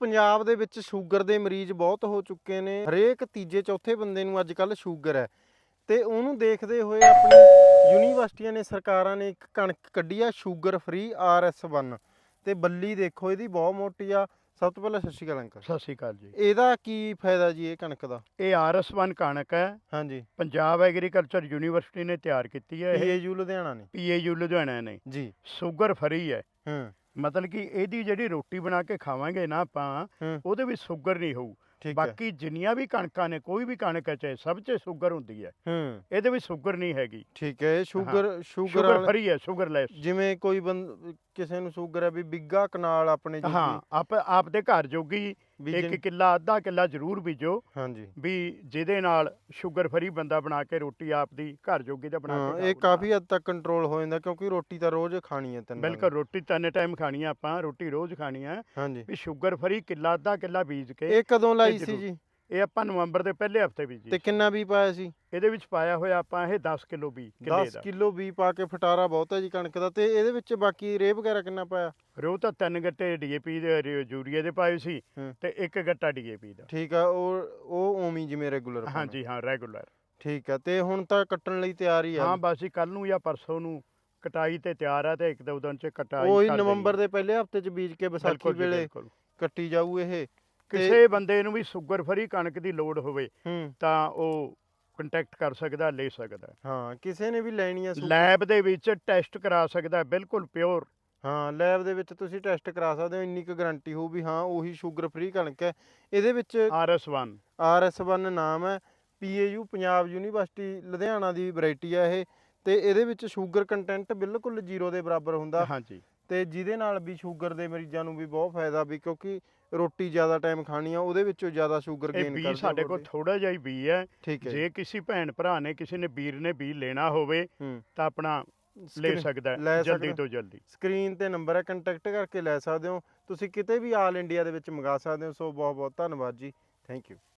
ਪੰਜਾਬ ਦੇ ਵਿੱਚ ਸ਼ੂਗਰ ਦੇ ਮਰੀਜ਼ ਬਹੁਤ ਹੋ ਚੁੱਕੇ ਨੇ। ਹਰੇਕ ਤੀਜੇ ਚੌਥੇ ਬੰਦੇ ਨੂੰ ਅੱਜ ਕੱਲ ਸ਼ੂਗਰ ਹੈ। ਤੇ ਉਹਨੂੰ ਦੇਖਦੇ ਹੋਏ ਆਪਣੀ ਯੂਨੀਵਰਸਿਟੀਆਂ ਨੇ ਸਰਕਾਰਾਂ ਨੇ ਇੱਕ ਕਣਕ ਕੱਢੀ ਆ ਸ਼ੂਗਰ ਫ੍ਰੀ ਆਰਐਸ1 ਤੇ ਬੱਲੀ ਦੇਖੋ ਇਹਦੀ ਬਹੁਤ ਮੋਟੀ ਆ। ਸਭ ਤੋਂ ਪਹਿਲਾਂ ਸਤਿ ਸ਼੍ਰੀ ਅਕਾਲ ਅੰਕਲ। ਸਤਿ ਸ਼੍ਰੀ ਅਕਾਲ ਜੀ। ਇਹਦਾ ਕੀ ਫਾਇਦਾ ਜੀ ਇਹ ਕਣਕ ਦਾ? ਇਹ ਆਰਐਸ1 ਕਣਕ ਹੈ। ਹਾਂਜੀ। ਪੰਜਾਬ ਐਗਰੀਕਲਚਰ ਯੂਨੀਵਰਸਿਟੀ ਨੇ ਤਿਆਰ ਕੀਤੀ ਹੈ ਇਹ। ਪੀਏਯੂ ਲੁਧਿਆਣਾ ਨੇ। ਪੀਏਯੂ ਲੁਧਿਆਣਾ ਨੇ। ਜੀ। ਸ਼ੂਗਰ ਫਰੀ ਹੈ। ਹੂੰ। ਮਤਲਬ ਕਿ ਇਹਦੀ ਜਿਹੜੀ ਰੋਟੀ ਬਣਾ ਕੇ ਖਾਵਾਂਗੇ ਨਾ ਆਪਾਂ ਹੂੰ। ਉਹਦੇ ਵਿੱਚ ਸ਼ੂਗਰ ਨਹੀਂ ਹੋਊ। ਠੀਕ ਹੈ। ਬਾਕੀ ਜਿੰਨੀਆਂ ਵੀ ਕਣਕਾਂ ਨੇ ਕੋਈ ਵੀ ਕਣਕ ਹੈ ਚਾਹੇ ਸਭ 'ਚ ਸ਼ੂਗਰ ਹੁੰਦੀ ਹੈ ਹੂੰ। ਇਹਦੇ ਵਿੱਚ ਸ਼ੂਗਰ ਨਹੀਂ ਹੈਗੀ। ਠੀਕ ਹੈ ਸ਼ੂਗਰ ਸ਼ੂਗਰ ਸ਼ੂਗਰ ਵਾਲੇ- ਫਰੀ ਹੈ ਸ਼ੂਗਰਲੈਸ। ਜਿਵੇਂ ਕੋਈ ਬੰਦ ਕਿਸੇ ਨੂੰ ਸ਼ੂਗਰ ਹੈ ਵੀ ਬਿੱਗਾ ਕਨਾਲ ਆਪਣੇ ਜੋਗੀ। ਹਾਂ ਆਪ ਆਪ ਦੇ ਘਰ ਜੋਗੀ ਇੱਕ ਕਿੱਲਾ ਅੱਧਾ ਕਿੱਲਾ ਜ਼ਰੂਰ ਬੀਜੋ। ਹਾਂਜੀ। ਵੀ ਜਿਹਦੇ ਨਾਲ ਸ਼ੂਗਰ ਫਰੀ ਬੰਦਾ ਬਣਾ ਕੇ ਰੋਟੀ ਆਪਦੀ ਘਰ ਜੋਗੀ ਦਾ ਬਣਾ ਹਾਂ ਕੇ ਇਹ। ਕਾਫੀ ਹੱਦ ਤੱਕ ਕੰਟਰੋਲ ਹੋ ਜਾਂਦਾ ਕਿਉਂਕਿ ਰੋਟੀ ਤਾਂ ਰੋਜ਼ ਖਾਣੀ ਹੈ ਤੈਨੂੰ ਬਿਲਕੁਲ ਰੋਟੀ ਤਿੰਨ ਟਾਈਮ ਖਾਣੀ ਆ ਆਪਾਂ ਰੋਟੀ ਰੋਜ਼ ਖਾਣੀ ਆ ਹਾਂਜੀ। ਵੀ ਸ਼ੂਗਰ ਫਰੀ ਕਿੱਲਾ ਅੱਧਾ ਕਿੱਲਾ ਬੀਜ ਕੇ ਇਹ ਕਦੋਂ ਲਾਈ ਸੀ ਜ਼ਰੂਰ। ਜੀ? ਇਹ ਆਪਾਂ ਨਵੰਬਰ ਦੇ ਪਹਿਲੇ ਹਫ਼ਤੇ ਬੀਜੀ ਤੇ ਕਿੰਨਾ ਵੀ ਪਾਇਆ ਸੀ? ਇਹਦੇ ਵਿੱਚ ਪਾਇਆ ਹੋਇਆ ਆਪਾਂ ਇਹ 10 ਕਿਲੋ ਵੀ ਕਿੱਲੇ 10 ਦਾ। ਕਿਲੋ ਵੀ ਪਾ ਕੇ ਫਟਾਰਾ ਬਹੁਤ ਹੈ ਜੀ ਕਣਕ ਦਾ ਤੇ ਇਹਦੇ ਵਿੱਚ ਬਾਕੀ ਰੇ ਵਗੈਰਾ ਕਿੰਨਾ ਪਾਇਆ? ਰੋ ਤਾਂ ਤਿੰਨ ਗੱਟੇ ਡੀਏਪੀ ਦੇ ਯੂਰੀਆ ਦੇ ਪਾਏ ਸੀ। ਤੇ ਇੱਕ ਗੱਟਾ ਡੀਏਪੀ ਦਾ। ਠੀਕ ਆ ਉਹ ਉਹ ਓਮੀ ਜਿਵੇਂ ਰੈਗੂਲਰ ਹਾਂਜੀ ਹਾਂ ਰੈਗੂਲਰ ਠੀਕ ਆ ਤੇ ਹੁਣ ਤਾਂ ਕੱਟਣ ਲਈ ਤਿਆਰ ਹੀ ਆ। ਹਾਂ ਬਸ ਹੀ ਕੱਲ ਨੂੰ ਜਾਂ ਪਰਸੋਂ ਨੂੰ ਕਟਾਈ ਤੇ ਤਿਆਰ ਆ ਤੇ ਇੱਕ ਦੋ ਦਿਨ ਚ ਕਟਾਈ ਉਹੀ। ਨਵੰਬਰ ਦੇ ਪਹਿਲੇ ਹਫ਼ਤੇ ਚ ਬੀਜ ਕੇ ਵਿਸਾਖੀ ਜੀ, ਵੇਲੇ। ਕੱਟੀ ਜਾਊ ਇਹ। ਕਿਸੇ ਬੰਦੇ ਨੂੰ ਵੀ ਸ਼ੂਗਰ ਫਰੀ ਕਣਕ ਦੀ ਲੋੜ ਹੋਵੇ ਹੂੰ। ਤਾਂ ਉਹ ਕੰਟੈਕਟ ਕਰ ਸਕਦਾ ਲੈ ਸਕਦਾ। ਹਾਂ ਕਿਸੇ ਨੇ ਵੀ ਲੈਣੀ ਆ ਸੁ- ਲੈਬ ਦੇ ਵਿੱਚ ਟੈਸਟ ਕਰਾ ਸਕਦਾ ਬਿਲਕੁਲ ਪਿਓਰ ਹਾਂ ਲੈਬ ਦੇ ਵਿੱਚ ਤੁਸੀਂ ਟੈਸਟ ਕਰਾ ਸਕਦੇ ਹੋ ਇੰਨੀ ਕੁ ਗਾਰੰਟੀ ਹੋਊ ਵੀ ਹਾਂ ਉਹੀ ਸ਼ੂਗਰ ਫ੍ਰੀ ਕਣਕ ਹੈ। ਇਹਦੇ ਵਿੱਚ ਆਰਐਸ1 ਆਰਐਸ1 ਨਾਮ ਹੈ ਪੀਏਯੂ ਪੰਜਾਬ ਯੂਨੀਵਰਸਿਟੀ ਲੁਧਿਆਣਾ ਦੀ ਵੈਰਾਈਟੀ ਹੈ ਇਹ। ਤੇ ਇਹਦੇ ਵਿੱਚ ਸ਼ੂਗਰ ਕੰਟੈਂਟ ਬਿਲਕੁਲ ਜ਼ੀਰੋ ਦੇ ਬਰਾਬਰ ਹੁੰਦਾ। ਹਾਂਜੀ। ਤੇ ਜਿਹਦੇ ਨਾਲ ਵੀ ਸ਼ੂਗਰ ਦੇ ਮਰੀਜ਼ਾਂ ਨੂੰ ਵੀ ਬਹੁਤ ਫਾਇਦਾ ਵੀ ਕਿਉਂਕਿ ਰੋਟੀ ਜ਼ਿਆਦਾ ਟਾਈਮ ਖਾਣੀ ਆ ਉਹਦੇ ਵਿੱਚੋਂ ਜ਼ਿਆਦਾ ਸ਼ੂਗਰ ਇਹ ਗੇਨ ਬੀ ਕਰਦਾ ਸਾਡੇ ਕੋਲ। ਥੋੜਾ ਜਿਹਾ ਹੀ ਬੀ ਹੈ ਜੀ। ਕਿਸੇ ਭੈਣ ਭਰਾ ਨੇ ਕਿਸੇ ਨੇ ਵੀਰ ਨੇ ਬੀ ਲੈਣਾ ਹੋਵੇ ਤਾਂ ਆਪਣਾ ਲੈ ਸਕਦਾ ਹੈ, ਜਲਦੀ। ਤੋਂ ਜਲਦੀ ਸਕਰੀਨ ਤੇ ਨੰਬਰ ਹੈ ਕੰਟੈਕਟ ਕਰਕੇ ਲੈ ਸਕਦੇ ਹੋ ਤੁਸੀਂ ਕਿਤੇ ਵੀ ਆਲ ਇੰਡੀਆ ਦੇ ਵਿੱਚ ਮੰਗਾ ਸਕਦੇ ਹੋ ਸੋ ਬਹੁਤ ਬਹੁਤ ਧੰਨਵਾਦ ਜੀ ਥੈਂਕ ਯੂ